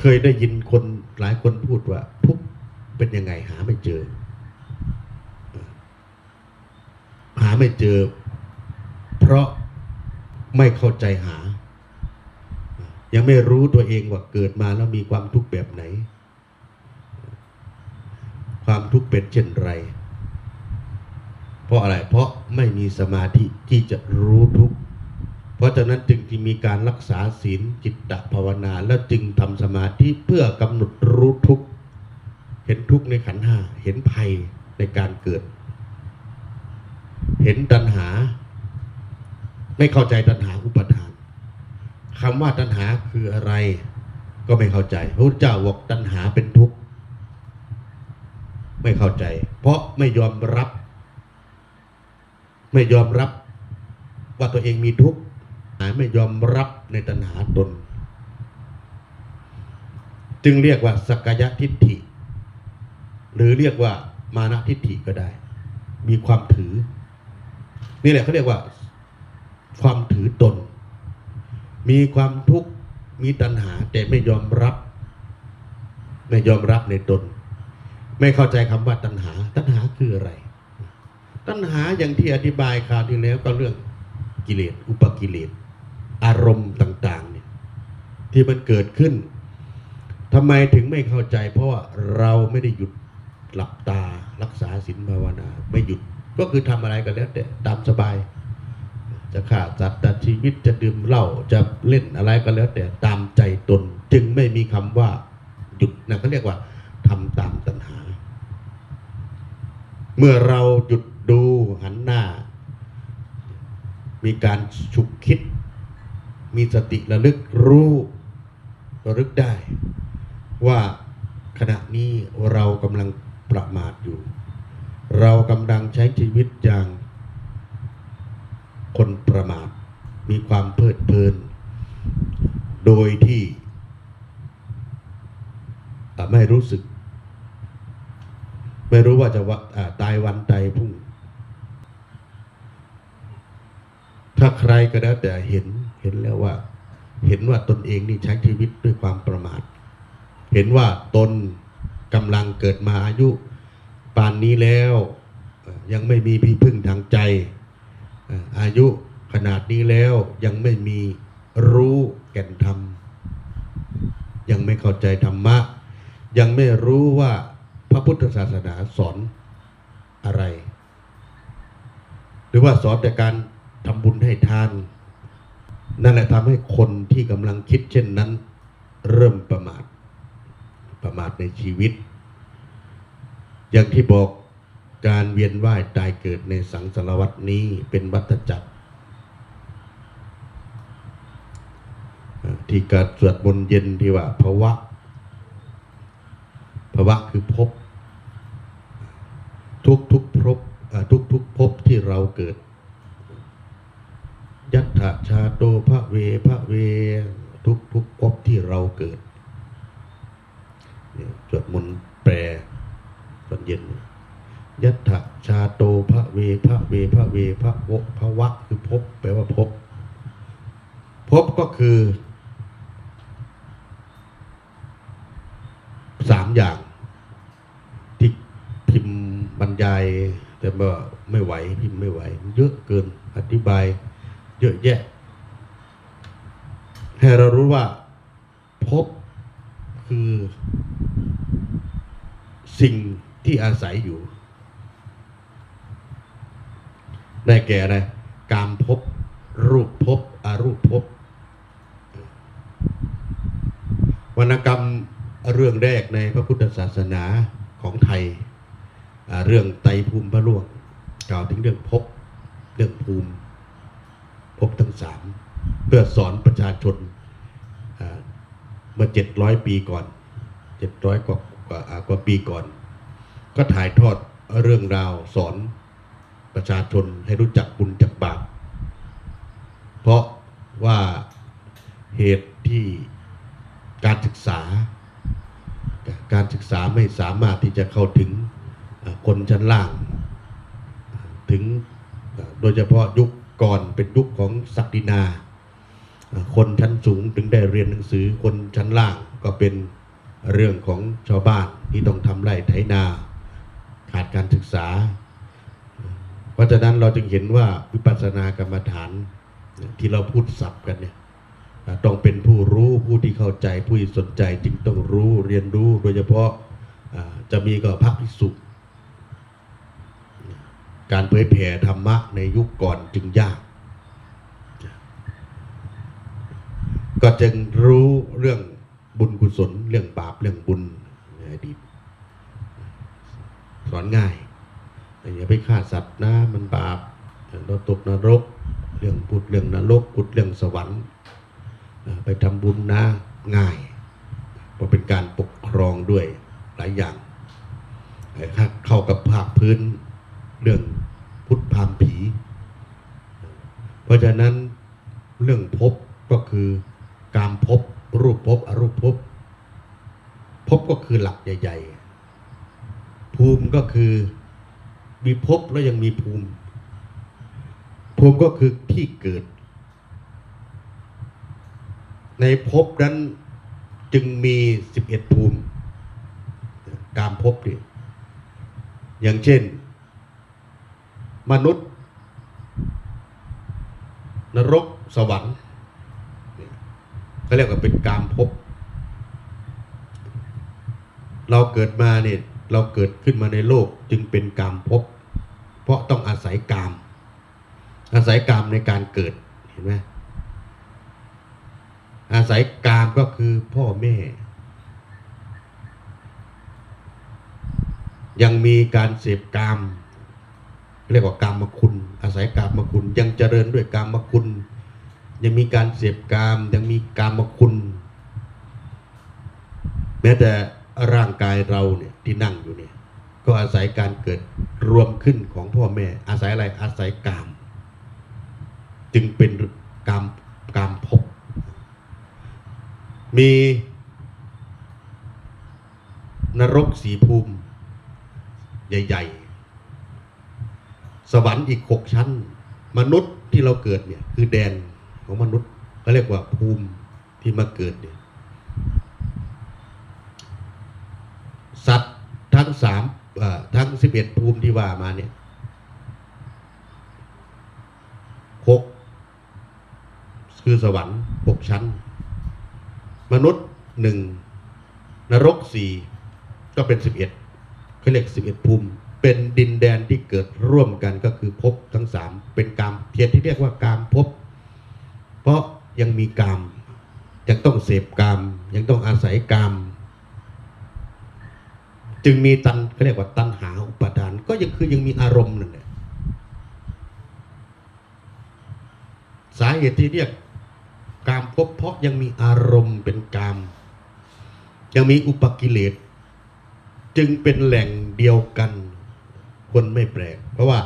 เคยได้ยินคนหลายคนพูดว่า ทุกเป็นยังไงหาไม่เจอ หาไม่เจอ เพราะไม่เข้าใจหา ยังไม่รู้ตัวเองว่าเกิดมาแล้วมีความทุกข์แบบไหน ความทุกข์เป็นเช่นไร เพราะอะไรเพราะไม่มีสมาธิที่จะรู้ทุกข์ เพราะฉะนั้นจึงมีการรักษาศีลจิตตภาวนา แล้วจึงทำสมาธิเพื่อกำหนดรู้ทุกเห็นทุกในขันห้าเห็นภัยในการเกิด เห็นตัณหา ไม่เข้าใจตัณหาอุปทานคำว่าตัณหาคืออะไร ก็ไม่เข้าใจพระเจ้าบอกตัณหาเป็นทุกข์ไม่เข้าใจ เพราะไม่ยอมรับ ไม่ยอมรับว่าตัวเองมีทุกข์ ไม่ยอมรับในตัณหาตน จึงเรียกว่าสักกายทิฏฐิ หรือเรียกว่ามานะทิฏฐิก็ได้ มีความถือ นี่แหละเขาเรียกว่า ความถือตน มีความทุกข์มีตัณหาแต่ไม่ยอมรับ ไม่ยอมรับในตน ไม่เข้าใจคำว่าตัณหา ตัณหาคืออะไร ตัณหาอย่างที่อธิบายคราวที่แล้วก็เรื่องกิเลสอุปกิเลส อารมณ์ต่างๆเนี่ยที่มันเกิดขึ้นทำไมถึงไม่เข้าใจ เพราะว่าเราไม่ได้หยุดหลับตารักษาศีลภาวนา ไม่หยุดก็คือทำอะไรก็แล้วแต่ตามสบาย จะฆ่าสัตว์ตัดชีวิตจะดื่มเหล้าจะเล่นอะไรก็แล้ว แต่ตามใจตน จึงไม่มีคำว่าหยุดนะเขาเรียกว่าทำตามตัณหา เมื่อเราหยุดดูหันหน้า มีการฉุกคิด มีสติระลึกรู้ระลึกได้ ว่าขณะนี้เรากำลังประมาทอยู่ เรากำลังใช้ชีวิตอย่าง คนประมาท มีความเพลิดเพลิน โดยที่ ไม่รู้สึก ไม่รู้ว่าจะว่าตายวันตายพรุ่ง ถ้าใครก็แล้วแต่เห็น ห็นแล้วว่า เห็นว่าตนเองนี่ใช้ชีวิตด้วยความประมาท เห็นว่าตนกำลังเกิดมาอายุป่านนี้แล้วยังไม่มีพี่พึ่งทางใจเอ่ออายุขนาดนี้แล้วยังไม่มีรู้แก่นธรรม ยังไม่เข้าใจธรรมะ ยังไม่รู้ว่าพระพุทธศาสนาสอนอะไร หรือว่าสอนแต่การทำบุญให้ทาน นั่นแหละทำให้คนที่กำลังคิดเช่นนั้น เริ่มประมาท ประมาทในชีวิต อย่างที่บอกการเวียนว่ายตายเกิดในสังสารวัตนี้เป็นวัฏจักร ที่การสวดมนต์เย็นที่ว่าภาวะภาวะคือภพทุกทุกภพอ่าทุกทุกๆภพที่เราเกิด ถะชาโตพระเวพระเวทุกทุกภพที่เราเกิดเนี่ยสวดมนต์แปลตอนเย็นยัตถะชาโตพระเวพระเวพระเวพระวพระวะคือภพแปลว่าภพภพก็คือสามอย่างที่พิมพ์บรรยาย แต่ว่าไม่ไหวพิมพ์ไม่ไหว เยอะเกินอธิบาย เยอะแยะ ให้เรารู้ว่าภพคือสิ่งที่อาศัยอยู่ ได้แก่อะไรกามภพรูปภพอารูปภพวรรณกรรมเรื่องแรกในพระพุทธศาสนาของไทย เรื่องไตภูมิพระลวงกล่าวถึงเรื่องภพเรื่องภูมิ พบทั้งสามเพื่อสอนประชาชนเมื่อเจ็ดร้อยปีก่อนเจ็ดร้อยกว่ากว่ากว่าปีก่อน ก็ถ่ายทอดเรื่องราวสอนประชาชนให้รู้จักบุญจักบาปเพราะว่าเหตุที่การศึกษา การศึกษาไม่สามารถที่จะเข้าถึงคนชั้นล่าง ถึงโดยเฉพาะยุค ก่อนเป็นยุคของศักดินา คนชั้นสูงถึงได้เรียนหนังสือคนชั้นล่างก็เป็นเรื่องของชาวบ้านที่ต้องทำไร่ไถนา ขาดการศึกษา เพราะฉะนั้นเราจึงเห็นว่าวิปัสสนากรรมฐานที่เราพูดสับกันเนี่ยต้องเป็นผู้รู้ผู้ที่เข้าใจผู้ที่สนใจจึงต้องรู้เรียนรู้โดยเฉพาะจะมีก็พระภิกษุ การเผยแผ่ธรรมะในยุคก่อนจึงยาก ก็จึงรู้เรื่องบุญกุศล เรื่องบาปเรื่องบุญในอดีตสอนง่ายอย่าไปฆ่าสัตว์นะมันบาปเราตกนรก เรื่องพุทธเรื่องนรกพุทธเรื่องสวรรค์ ไปทำบุญนะง่ายเพราะเป็นการปกครองด้วยหลายอย่าง เข้ากับภาคพื้น เรื่องพุทธพามผี เพราะฉะนั้นเรื่องภพก็คือการภพรูปภพอรูปพภพบก็คือหลักใหญ่ ๆ ภูมิก็คือมีภพแล้วยังมีภูมิ ภูมิก็คือที่เกิด ในภพนั้นจึงมีสิบเอ็ดภูมิ การภพเนี่ยอย่างเช่น มนุษย์ นรกสวรรค์เขาเรียกว่าเป็นกามภพเราเกิดมาเนี่ยเราเกิดขึ้นมาในโลกจึงเป็นกามภพเพราะต้องอาศัยกาม อาศัยกามในการเกิดเห็นไหมอาศัยกามก็คือพ่อแม่ ยังมีการเสพกาม เรียกว่ากามคุณ อาศัยกามคุณ ยังเจริญด้วยกามคุณ ยังมีการเสพกาม ยังมีกามคุณ แม้แต่ร่างกายเราเนี่ยที่นั่งอยู่เนี่ย ก็อาศัยการเกิดรวมขึ้นของพ่อแม่ อาศัยอะไรอาศัยกาม จึงเป็นกามกามภพมีนรกสีภูมิ ใหญ่ ๆ สวรรค์อีกหกชั้น มนุษย์ที่เราเกิดเนี่ย คือแดนของมนุษย์ก็เรียกว่าภูมิที่มาเกิดเนี่ย สัตว์ทั้งสามทั้งสิบเอ็ดภูมิที่ว่ามาเนี่ยหกคือสวรรค์หกชั้น มนุษย์หนึ่งนรกสี่ก็เป็นสิบเอ็ดเขาเรียกสิบเอ็ดภูมิ เป็นดินแดนที่เร่วมกันก็คือภพทั้งสามเป็นกามเทียนที่เรียกว่ากามภพเพราะยังมีกามยังต้องเสพกาม ยังต้องอาศัยกาม จึงมีตันเขาเรียกว่าตันหาอุปทาน ก็ยังคือยังมีอารมณ์นั่นแหละสาเหตุที่เรียกกามภพเพราะยังมีอารมณ์เป็นกาม ยังมีอุปกิเลสจึงเป็นแหล่งเดียวกัน คนไม่แปลก เพราะว่า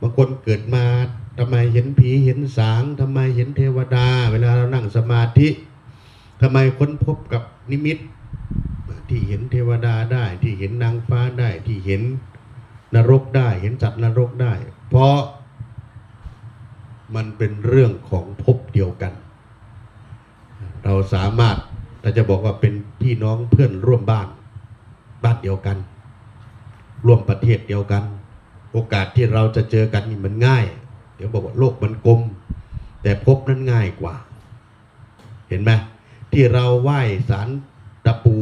บางคนเกิดมาทำไมเห็นผีเห็นสางทำไมเห็นเทวดา เวลาเรานั่งสมาธิทำไมค้นพบกับนิมิต ที่เห็นเทวดาได้ ที่เห็นนางฟ้าได้ที่เห็นนรกได้ เห็นสัตว์นรกได้ เพราะมันเป็นเรื่องของภพเดียวกัน เราสามารถถ้าจะบอกว่าเป็นพี่น้องเพื่อนร่วมบ้าน บ้านเดียวกัน ร่วมประเทศเดียวกัน โอกาสที่เราจะเจอกันนี่มันง่าย เดี๋ยวบอกว่าโลกมันกลม แต่ภพนั้นง่ายกว่า เห็นไหมที่เราไหว้สารตะปู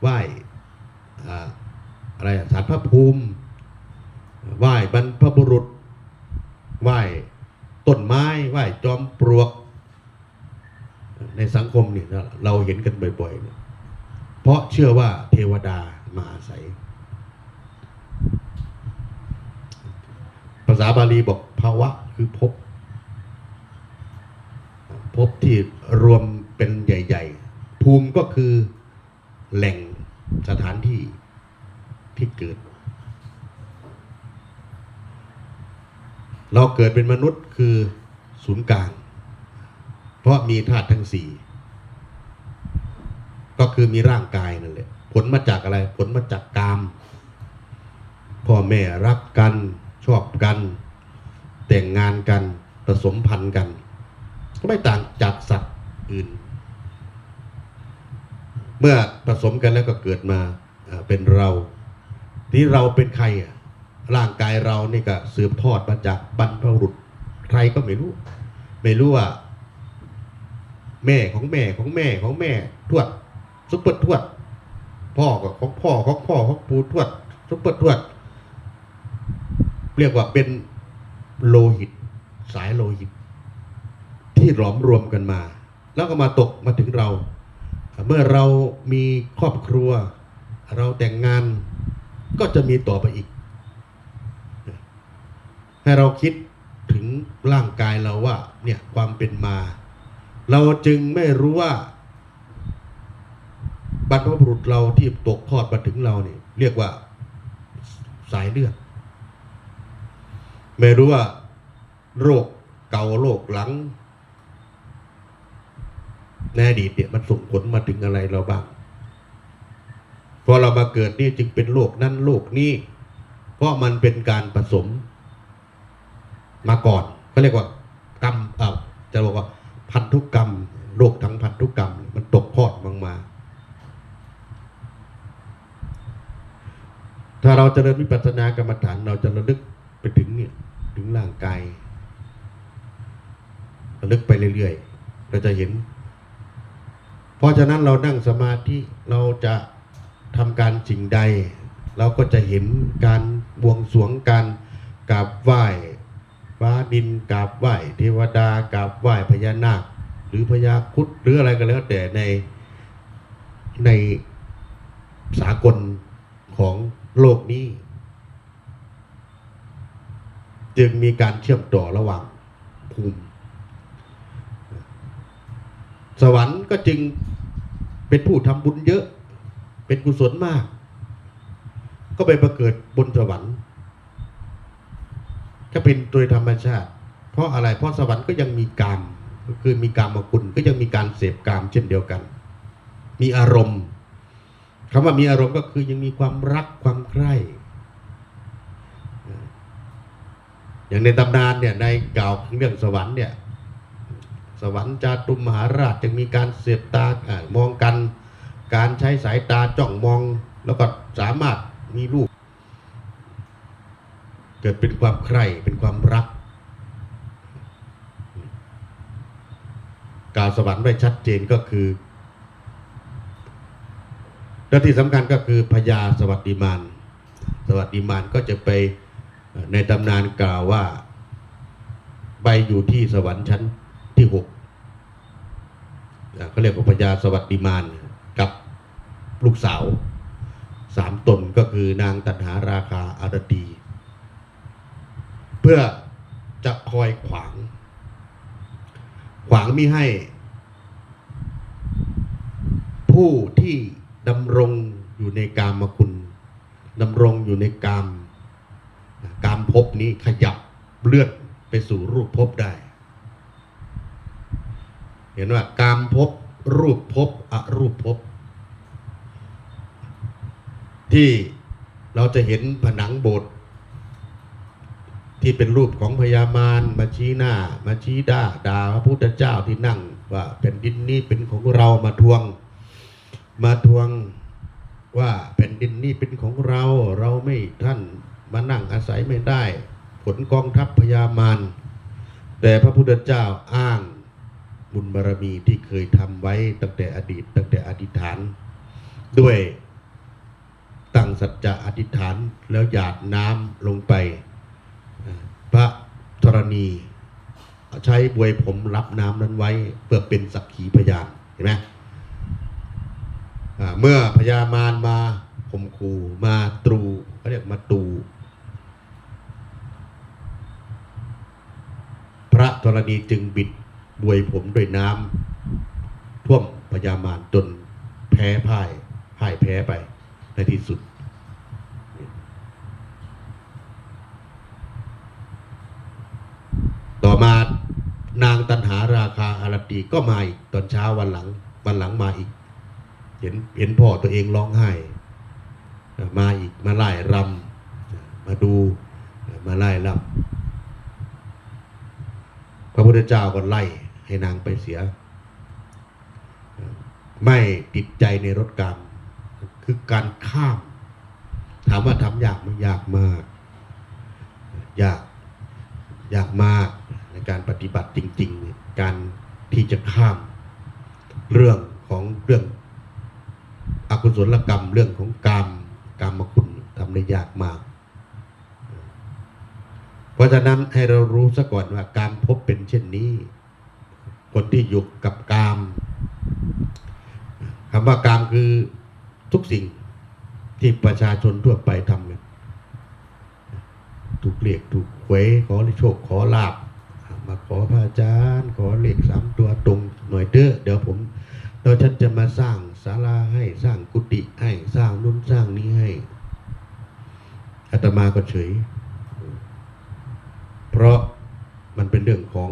ไหว้อะไรสารพระภูมิไหว้บรรพบุรุษไหว้ต้นไม้ไหว้จอมปลวก ในสังคมเนี่ยเราเห็นกันบ่อยๆเนี่ยเพราะเชื่อว่าเทวดามาอาศัย ภา ษาบาลีบอกภาวะคือภพภพที่รวมเป็นใหญ่ ๆ ภูมิก็คือแหล่งสถานที่ที่เกิด เราเกิดเป็นมนุษย์คือศูนย์กลาง เพราะมีธาตุทั้งสี่ก็คือมีร่างกายนั่นแหละผลมาจากอะไร ผลมาจากกาม พ่อแม่รักกัน ชอบกัน แต่งงานกันผสมพันธุ์กัน ก็ไม่ต่างจากสัตว์อื่น เมื่อผสมกันแล้วก็เกิดมาเป็นเราที่เราเป็นใครอะร่างกายเรานี่ก็สืบทอดมาจากบรรพบุรุษใครก็ไม่รู้ ไม่รู้ว่า แม่ของแม่ของแม่ของแม่ทวดซุปเปอร์ทวด พ่อก็ของพ่อของพ่อของปู่ทวดซุปเปอร์ทวด เรียกว่าเป็นโลหิต สายโลหิต ที่หลอมรวมกันมา แล้วก็มาตกมาถึงเรา เมื่อเรามีครอบครัว เราแต่งงานก็จะมีต่อไปอีก ให้เราคิดถึงร่างกายเราว่าเนี่ยความเป็นมา เราจึงไม่รู้ว่าบรรพบุรุษเราที่ตกทอดมาถึงเราเนี่ยเรียกว่าสายเลือด ไม่รู้ว่า โรคเก่าโรคหลังในอดีตเนี่ยมันส่งผลมาถึงอะไรเราบ้าง พอเรามาเกิดนี่จึงเป็นโรคนั้นโรคนี้ เพราะมันเป็นการผสมมาก่อนก็เรียกว่ากรรมเอ่าจะบอกว่าพันธุกรรม โรคทั้งพันธุกรรม มันตกทอดมามา ถ้าเราจเจริญวิปัสสนากรรมฐานเราจะระลึกไปถึงเนี่ย ถึงร่างกายระลึกไปเรื่อยๆ เราจะเห็น เพราะฉะนั้นเรานั่งสมาธิเราจะทำการสิ่งใด เราก็จะเห็นการบวงสรวงการกราบไหว้ฟ้าดินกราบไหว้เทวดากราบไหว้พญานาค หรือพญาครุดหรืออะไรก็แล้วแต่ในในสากลของโลกนี้ จึงมีการเชื่อมต่อระหว่างภูมิ สวรรค์ก็จึงเป็นผู้ทำบุญเยอะ เป็นกุศลมาก ก็ไปประเกิดบนสวรรค์ก็เป็นโดยธรรมชาติ เพราะอะไรเพราะสวรรค์ก็ยังมีกามก็คือมีกามมาคุณก็ยังมีการเสพกามเช่นเดียวกัน มีอารมณ์คำว่ามีอารมณ์ก็คือยังมีความรักความใคร่ อย่างในตำนานเนี่ยในกล่าวเรื่องสวรรค์เนี่ยสวรรค์จาตุมมหาราชจึงมีการเสียบตาอามองกัน การใช้สายตาจ้องมอง แล้วก็สามารถมีรูป เกิดเป็นความใคร่เป็นความรัก กล่าวสวรรค์ไว้ชัดเจนก็คือ และที่สำคัญก็คือพญาสวัสดิมาน สวัสดิมานก็จะไป ในตำนานกล่าวว่า ไปอยู่ที่สวรรค์ชั้นที่หกเขาเรียกว่าพญาสวัสดิมานกับลูกสาวสามตนก็คือนางตันหาราคาอารดี เพื่อจะคอยขวาง ขวางมิให้ ผู้ที่ดำรงอยู่ในกามคุณดำรงอยู่ในกาม ภพนี้ขยับเลือนไปสู่รูปภพได้ เห็นว่ากามภพรูปภพอรูปภพที่เราจะเห็นผนังโบสถ์ที่เป็นรูปของพญามารมาชี้หน้า มาชี้ด่าด่าพระพุทธเจ้าที่นั่งว่าแผ่นดินนี้เป็นของเรามาทวง มาทวงว่าแผ่นดินนี้เป็นของเราเราไม่ท่าน มานั่งอาศัยไม่ได้ ผลกองทัพพญามารแต่พระพุทธเจ้าอ้างบุญบารมีที่เคยทำไว้ตั้งแต่อดีต ตั้งแต่อธิษฐาน ด้วยตั้งสัจจะอธิษฐานแล้วหยาดน้ำลงไป พระธรณี ใช้บวยผมรับน้ำนั้นไว้เพื่อเป็นสักขีพยานเห็นไหมเมื่อพญามารมาข่มขู่มาตรูเขาเรียกมาตู พระ ธรณีจึงบิดบวยผมด้วยน้ำท่วมพญามารจนแพ้พ่ายพ่ายแพ้ไปในที่สุด ต่อมานางตันหาราคาอารตีก็มาอีกตอนเช้าวันหลังวันหลังมาอีก เห็นเห็นพ่อตัวเองร้องไห้ มาอีกมาไล่รำมาดูมาไล่รำ ระพุทธเจ้าก็ไล่ให้นางไปเสีย ไม่ติดใจในรสกรรมคือการข้าม ถามว่าทำยากไหมันยากมากยากยากมากในการปฏิบัติจริง ๆ การที่จะข้ามเรื่องของเรื่องอกุศลกรรมเรื่องของกรรมกรรมคุณทำได้ยากมาก เพราะฉะนั้นให้เรารู้ซะก่อนว่าการพบเป็นเช่นนี้ คนที่อยู่กับกามคำว่ากามคือทุกสิ่งที่ประชาชนทั่วไปทำกันถูกเรียกถูกหวยขอโชคขอลาบมาขอพระอาจารย์ ขอเลขสามตัวตรงหน่อยเด้อเดี๋ยวผมเดี๋ยวฉันจะมาสร้างศาลาให้สร้างกุฏิให้สร้างนู่นสร้างนี้ให้อาตมาก็เฉย ราะมันเป็นเรื่องของ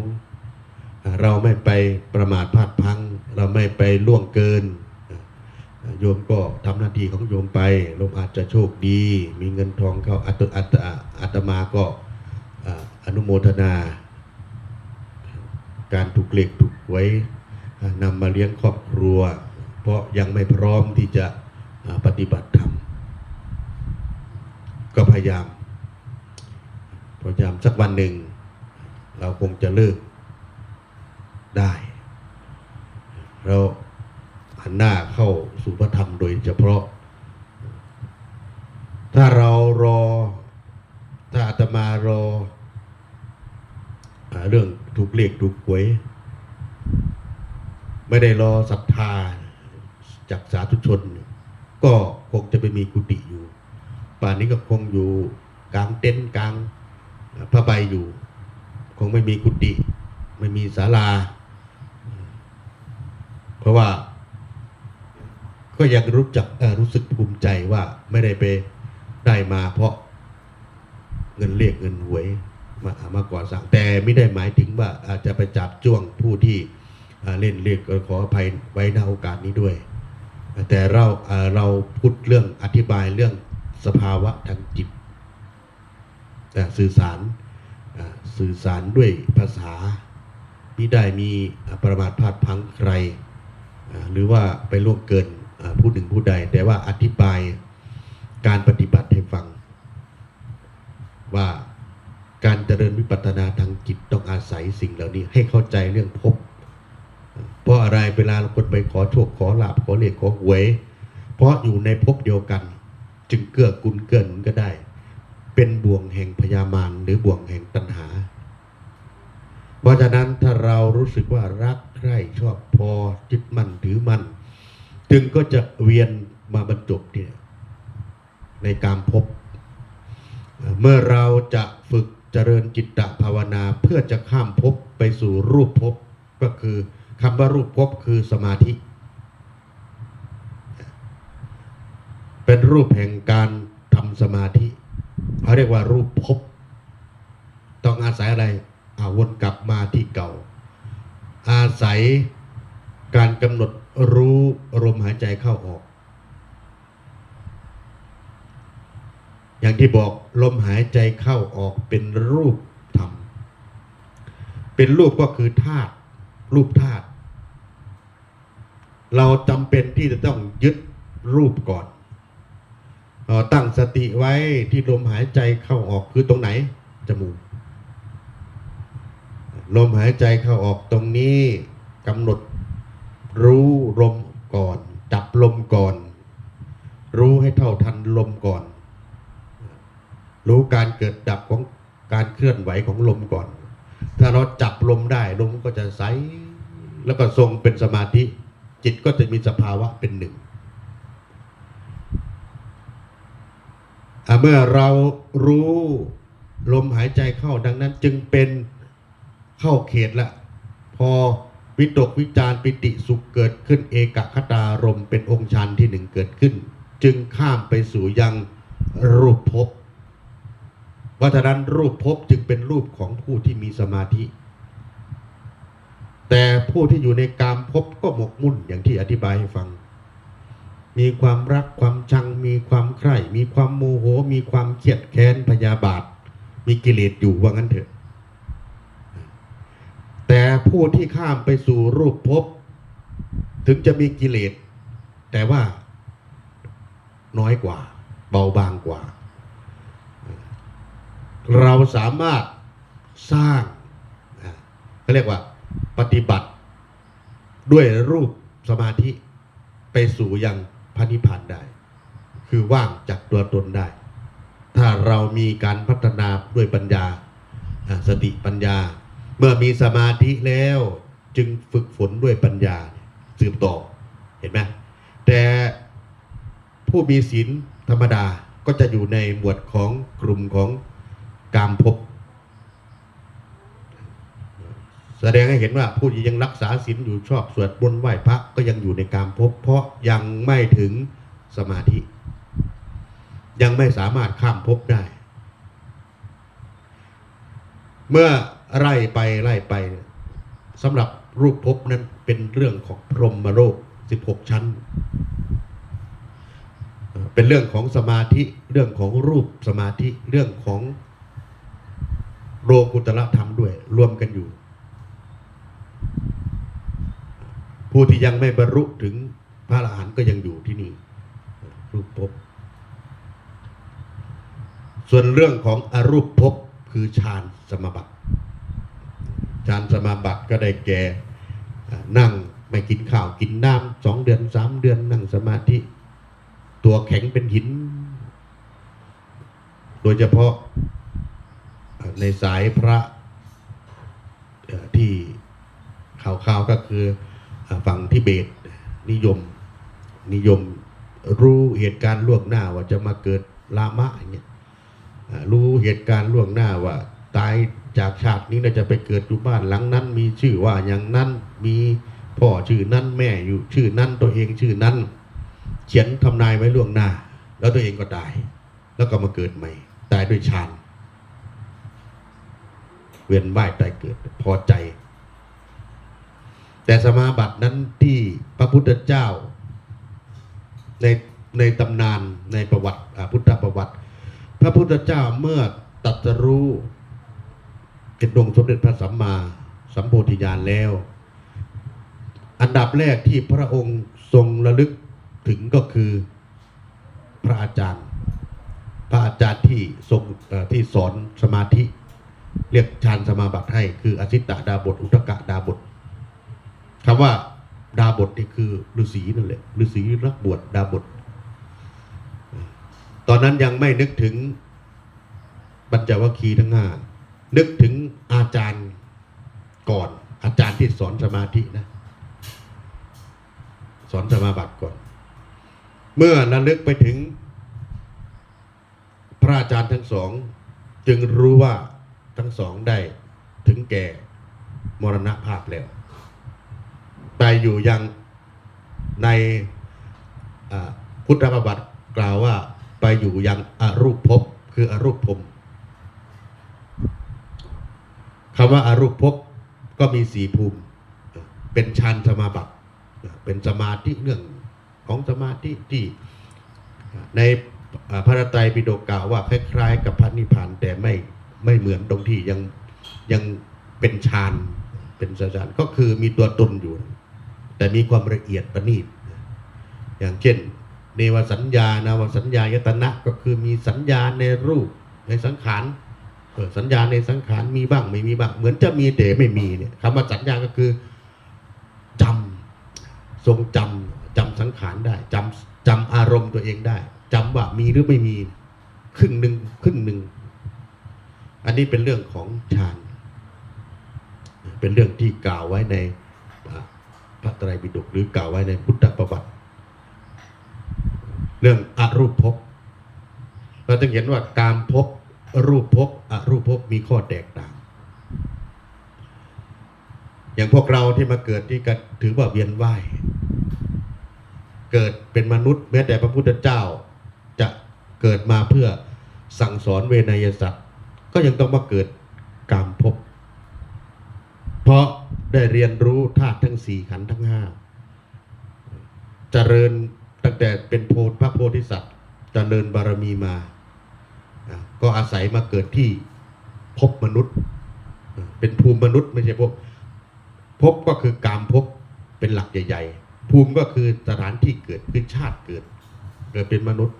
เราไม่ไปประมาทพลาดพัง เราไม่ไปล่วงเกิน โยมก็ทำหน้าที่ของโยมไปโยมอาจจะโชคดี มีเงินทองเข้าอัตอัตอาตมาก็อนุโมทนา การถูกเล็กถูกหวยอ่านำมาเลี้ยงครอบครัว เพราะยังไม่พร้อมที่จะปฏิบัติธรรมก็พยายาม พยายามสักวันหนึ่ง เราคงจะเลิกได้ เราหันหน้าเข้าสู่พระธรรมโดยเฉพาะ ถ้าเรารอ ถ้าอาตมารอเรื่องถูกเรียกถูกหวย ไม่ได้รอศรัทธาจากสาธุชน ก็คงจะไปมีกุฏิอยู่ ป่านนี้ก็คงอยู่กลางเต็นท์กลาง ผ้าใบอยู่ คงไม่มีกุฏิไม่มีศาลา เพราะว่าก็ยังรู้จักรู้สึกภูมิใจว่าไม่ได้ไปได้มาเพราะเงินเรียกเงินหวยมามาก่อสั่งแต่ไม่ได้หมายถึงว่าอาจจะไปจับจ้วงผู้ที่เล่นเรียกขออภัยไว้ในโอกาสนี้ด้วย แต่เราเราพูดเรื่องอธิบายเรื่องสภาวะทางจิต สื่อสารสื่อสารด้วยภาษามิได้มีประมาทพลาดพลังใคร หรือว่าไปล่วงเกินผู้หนึ่งผู้ใด แต่ว่าอธิบายการปฏิบัติให้ฟัง ว่าการเจริญวิปัสสนาทางจิตต้องอาศัยสิ่งเหล่านี้ให้เข้าใจเรื่องภพเพราะอะไรเวลาคนไปขอโชคขอลาบขอเลขขอหวย เพราะอยู่ในภพเดียวกัน จึงเกื้อกุลเกื้อหนุนก็ได้ เป็นบ่วงแห่งพยามารหรือบ่วงแห่งตัณหา เพราะฉะนั้นถ้าเรารู้สึกว่ารักใคร่ชอบพอจิตมั่นถือมั่นจึงก็จะเวียนมาบรรจบเนี่ยในการพบ เมื่อเราจะฝึกเจริญจิตตภาวนาเพื่อจะข้ามภพไปสู่รูปภพก็คือคำว่ารูปภพคือสมาธิ เป็นรูปแห่งการทำสมาธิ เขาเรียกว่ารูปภพต้องอาศัยอะไรอาวนกลับมาที่เก่า อาศัยการกำหนดรู้ลมหายใจเข้าออก อย่างที่บอกลมหายใจเข้าออกเป็นรูปธรรม เป็นรูปก็คือธาตุรูปธาตุเราจำเป็นที่จะต้องยึดรูปก่อน ตั้งสติไว้ที่ลมหายใจเข้าออกคือตรงไหน จมูก ลมหายใจเข้าออกตรงนี้กำหนดรู้ลมก่อน จับลมก่อน รู้ให้เท่าทันลมก่อน รู้การเกิดดับของการเคลื่อนไหวของลมก่อน ถ้าเราจับลมได้ลมก็จะใสแล้วก็ทรงเป็นสมาธิ จิตก็จะมีสภาวะเป็นหนึ่งอะ เมื่อเรารู้ลมหายใจเข้าดังนั้นจึงเป็นเข้าเขตละ พอวิตกวิจารปิติสุขเกิดขึ้นเอกคตารมเป็นองค์ฌานที่หนึ่งเกิดขึ้น จึงข้ามไปสู่ยังรูปภพเพราะฉะนั้นรูปภพจึงเป็นรูปของผู้ที่มีสมาธิ แต่ผู้ที่อยู่ในกามภพก็หมกมุ่นอย่างที่อธิบายให้ฟัง มีความรักความชัง มีความใคร่มีความโมโห มีความเครียดแค้นพยาบาท มีกิเลสอยู่ว่างั้นเถอะ แต่ผู้ที่ข้ามไปสู่รูปภพถึงจะมีกิเลส แต่ว่าน้อยกว่า เบาบางกว่า เราสามารถสร้างเขาเรียกว่า ปฏิบัติด้วยรูปสมาธิไปสู่ยัง พระนิพพานได้ คือว่างจากตัวตนได้ ถ้าเรามีการพัฒนาด้วยปัญญาสติปัญญา เมื่อมีสมาธิแล้วจึงฝึกฝนด้วยปัญญาสืบต่อเห็นไหมแต่ผู้มีศีลธรรมดาก็จะอยู่ในหมวดของกลุ่มของกามภพ แสดงให้เห็นว่าผู้ที่ยังรักษาศีลอยู่ชอบสวดมนไหว้พระก็ยังอยู่ในกามภพเพราะยังไม่ถึงสมาธิ ยังไม่สามารถข้ามภพได้ เมื่อไล่ไปไล่ไปสำหรับรูปภพนั้นเป็นเรื่องของพรหมโลก16 ชั้น เป็นเรื่องของสมาธิเรื่องของรูปสมาธิเรื่องของโลกุตละธรรมด้วยรวมกันอยู่ ผู้ที่ยังไม่บรรลุถึงพระอรหันต์ก็ยังอยู่ที่นี่รูปภพส่วนเรื่องของอรูปภพคือฌานสมาบัติฌานสมาบัติก็ได้แก่นั่งไม่กินข้าวกินน้ำสองเดือนสามเดือนนั่งสมาธิ ตัวแข็งเป็นหิน โดยเฉพาะในสายพระที่ข่าวๆก็คือ ฝั่งทิเบตนิยมนิยมรู้เหตุการณ์ล่วงหน้าว่าจะมาเกิดลามะอย่างเงี้ยรู้เหตุการณ์ล่วงหน้าว่า ตายจากชาตินี้เราจะไปเกิดอยู่บ้านหลังนั้น มีชื่อว่าอย่างนั้นมีพ่อชื่อนั้นแม่อยู่ชื่อนั้นตัวเองชื่อนั้น เขียนทำนายไว้ล่วงหน้า แล้วตัวเองก็ตาย แล้วก็มาเกิดใหม่ ตายด้วยฌานเวียนว่ายตายเกิดพอใจ แต่สมาบัตินั้นที่พระพุทธเจ้า ในในตำนานในประวัติพุทธประวัติ พระพุทธเจ้าเมื่อตรัสรู้เป็นองสมเด็จพระสัมมาสัมโพธิญาณแล้ว อันดับแรกที่พระองค์ทรงระลึกถึงก็คือพระอาจารย์ พระอาจารย์ที่ทรงที่สอนสมาธิ เรียกฌานสมาบัติให้ คืออสิตตดาบท อุทกะดาบท คำว่าดาบทนี่คือฤาษีนั่นแหละฤาษีรักบวชดาบท ตอนนั้นยังไม่นึกถึงปัญจวัคคีย์ทั้งห้านึกถึงอาจารย์ก่อน อาจารย์ที่สอนสมาธินะ สอนสมาบัติก่อน เมื่อระลึกไปถึง พระอาจารย์ทั้งสอง จึงรู้ว่าทั้งสองได้ถึงแก่มรณภาพแล้ว ไปอยู่ยังในพุทธประวัติกล่าวว่าไปอยู่ยังอรูปภพคืออรูปภพคำว่าอารูปภพก็มีสีภูมิ เป็นฌานสมาบัติเป็นสมาธิเรื่องของสมาธิที่ในพระไตรปิฎกกล่าวว่าคล้ายๆกับพระนิพพานแต่ไม่ไม่เหมือนตรงที่ยังยังเป็นฌานเป็นสฌานก็คือมีตัวตนอยู่ แต่มีความละเอียดประณีตอย่างเช่น เนวสัญญา นาวสัญญายตนะก็คือมีสัญญาในรูปในสังขารสัญญาในสังขารมีบ้างไม่มีบ้าง เหมือนจะมีแต่ไม่มีเนี่ยคำว่าสัญญาก็คือจำทรงจำจำสังขารได้จำจำอารมณ์ตัวเองได้จำว่ามีหรือไม่มีครึ่งหนึ่งครึ่งหนึ่ง อันนี้เป็นเรื่องของฌาน เป็นเรื่องที่กล่าวไว้ใน ระไตรปิฎกหรือกล่าวไว้ในพุทธประวัติเรื่องอรูปภพเราจึงเห็นว่าการพบรูปภพอรูปภพมีข้อแตกต่าง อย่างพวกเราที่มาเกิดที่กันถือว่าเวียนว่ายเกิดเป็นมนุษย์ แม้แต่พระพุทธเจ้าจะเกิดมาเพื่อสั่งสอนเวนยสัตว์ก็ยังต้องมาเกิดกามภพเพราะ ได้เรียนรู้ธาตุทั้งสี่ขันธ์ทั้งห้าเจริญตั้งแต่เป็นโพธิพระโพธิสัตว์เจริญบารมีมา ก็อาศัยมาเกิดที่ภพมนุษย์ เป็นภูมิมนุษย์ไม่ใช่พภพบก็คือกามภพเป็นหลักใหญ่ภูมิก็คือสถานที่เกิดคือชาติเกิด เกิดเป็นมนุษย์